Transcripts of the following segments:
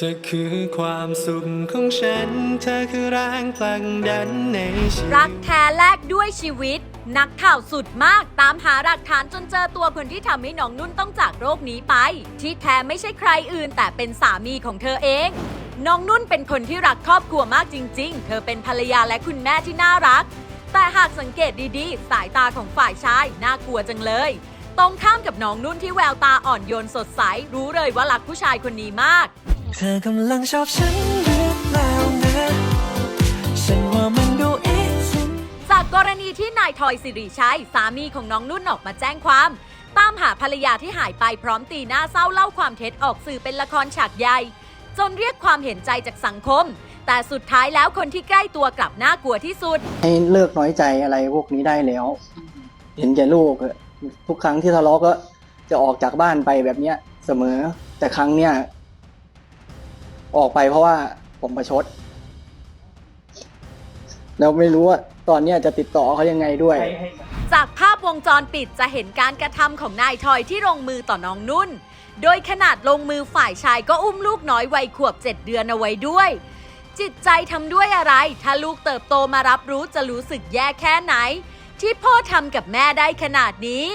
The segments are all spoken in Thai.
ธอคือความสุขของฉัน เธอคือแรงผลักดันในชีวิรักแท้แลกด้วยชีวิต นักข่าวสุดมากตามหาหลักฐานจนเจอตัวคนที่ทำให้น้องนุ่นต้องจากโรคนี้ไป ที่แท้ไม่ใช่ใครอื่นแต่เป็นสามีของเธอเอง น้องนุ่นเป็นคนที่รักครอบครัวมากจริง ๆ เธอเป็นภรรยาและคุณแม่ที่น่ารัก แต่หากสังเกตดีๆ สายตาของฝ่ายชายน่ากลัวจังเลยตรงข้ามกับน้องนุ่นที่แววตาอ่อนโยนสดใสรู้เลยว่ารักผู้ชายคนนี้มาก เธอกำลังชอบฉันหรือเปล่านะฉันว่ามันดูเอ๊ะฉันจากกรณีที่นายทอยสิริชัยสามีของน้องนุ่นออกมาแจ้งความ ตามหาภรรยาที่หายไปพร้อมตีหน้าเศร้าเล่าความเท็จออกสื่อเป็นละครฉากใหญ่ จนเรียกความเห็นใจจากสังคม แต่สุดท้ายแล้วคนที่ใกล้ตัวกลับน่ากลัวที่สุด ให้เลิกน้อยใจอะไรพวกนี้ได้แล้ว เห็นแก่ลูกอะทุกครั้งที่ทะเลาะก็จะออกจากบ้านไปแบบเนี้ยเสมอแต่ครั้งเนี้ย ออกไปเพราะว่าผมประชด แล้วไม่รู้ว่าตอนเนี้ยจะติดต่อเขายังไงด้วย จากภาพวงจรปิดจะเห็นการกระทำของนายทอยที่ลงมือต่อน้องนุ่น โดยขนาดลงมือฝ่ายชายก็อุ้มลูกน้อยวัยขวบ 7 เดือนเอาไว้ด้วย จิตใจทำด้วยอะไร ถ้าลูกเติบโตมารับรู้จะรู้สึกแย่แค่ไหน ที่พ่อทำกับแม่ได้ขนาดนี้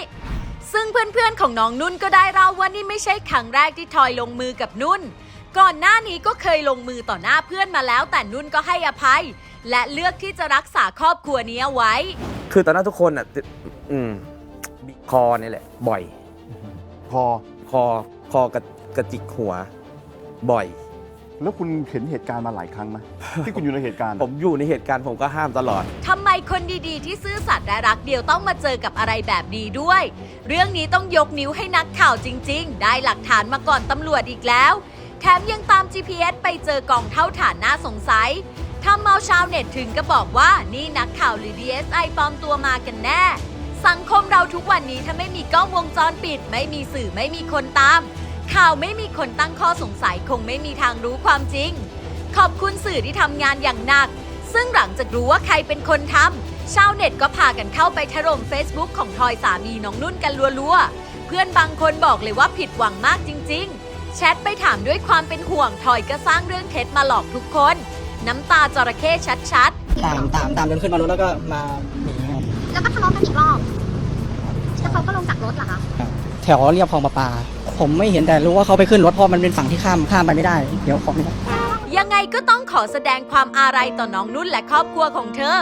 ซึ่งเพื่อนๆของน้องนุ่นก็ได้เล่าว่านี่ไม่ใช่ครั้งแรกที่ทอยลงมือกับนุ่น ก่อนหน้านี้ก็เคยลงมือต่อหน้าเพื่อนมาแล้ว แต่นุ่นก็ให้อภัย และเลือกที่จะรักษาครอบครัวนี้เอาไว้ คือตอนนั้นทุกคนอะอืมบีบคอนี่แหละ บ่อย พอคอคอกระกระจิกหัว บ่อย แล้วคุณเห็นเหตุการณ์มาหลายครั้งไหมที่คุณอยู่ในเหตุการณ์ผมอยู่ในเหตุการณ์ผมก็ห้ามตลอด ทำไมคนดีๆ ที่ซื่อสัตย์และรักเดียวต้องมาเจอกับอะไรแบบนี้ด้วย เรื่องนี้ต้องยกนิ้วให้นักข่าวจริง ๆ ได้หลักฐานมาก่อนตำรวจอีกแล้วแถมยังตาม GPS ไปเจอกองเท่าฐานน่าสงสัยทำเมาชาวเน็ตถึงก็บอกว่านี่นักข่าวหรือ DSI ปลอมตัวมากันแน่ สังคมเราทุกวันนี้ถ้าไม่มีกล้องวงจรปิด ไม่มีสื่อไม่มีคนตาม ข่าวไม่มีคนตั้งข้อสงสัยคงไม่มีทางรู้ความจริง ขอบคุณสื่อที่ทำงานอย่างหนัก ซึ่งหลังจากรู้ว่าใครเป็นคนทำชาวเน็ตก็พากันเข้าไปถล่ม Facebook ของทอยสามีน้องนุ่นกันรัวๆเพื่อนบางคนบอกเลยว่าผิดหวังมากจริง ๆ แชทไปถามด้วยความเป็นห่วงทอยก็สร้างเรื่องเท็จมาหลอกทุกคน น้ำตาจระเข้ชัดๆตามตามตามจนขึ้นมารถแล้วก็มาหนีครับแล้วก็ทะเลาะกันอีกรอบ แล้วเขาก็ลงจากรถเหรอคะ แถวเรียบคลองประปา ผมไม่เห็นแต่รู้ว่าเขาไปขึ้นรถเพราะมันเป็นฝั่งที่ข้ามข้ามไปไม่ได้ เดี๋ยวขอไม่ได้ ยังไงก็ต้องขอแสดงความอาลัยต่อน้องนุ่นและครอบครัวของเธอ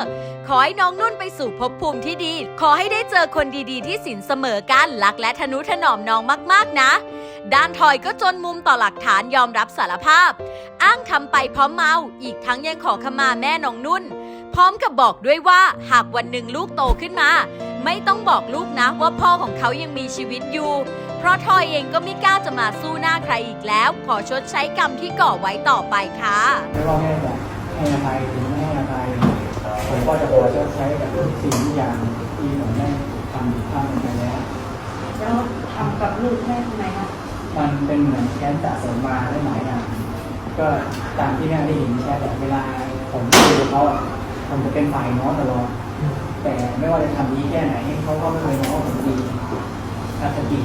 ขอให้น้องนุ่นไปสู่ภพภูมิที่ดี ขอให้ได้เจอคนดีๆ ที่สินเสมอกันรักและทนุถนอมน้องมากๆนะ ด้านทอยก็จนมุมต่อหลักฐานยอมรับสารภาพ อ้างทำไปเพราะเมา อีกทั้งยังขอขมาแม่น้องนุ่น พร้อมกับบอกด้วยว่าหากวันหนึ่งลูกโตขึ้นมา ไม่ต้องบอกลูกนะว่าพ่อของเขายังมีชีวิตอยู่ เพราะทอยเองก็ไม่กล้าจะมาสู้หน้าใครอีกแล้ว ขอชดใช้กรรมที่ก่อไว้ต่อไปค่ะไม่ว่าแม่จะให้อภัยหรือไม่ให้อภัยผมก็จะขอชดใช้กับทุกสิ่งทุกอย่าง เป็นเหมือนแค้นสะสมมาได้หลายอย่างก็ตามที่แม่ได้เห็นแชทแบบเวลาผมดูเขาอะผมจะเป็นฝ่ายน้อตลอด แต่ไม่ว่าจะทำดีแค่ไหนเขาก็ไม่เคยน้อผมดีอคติ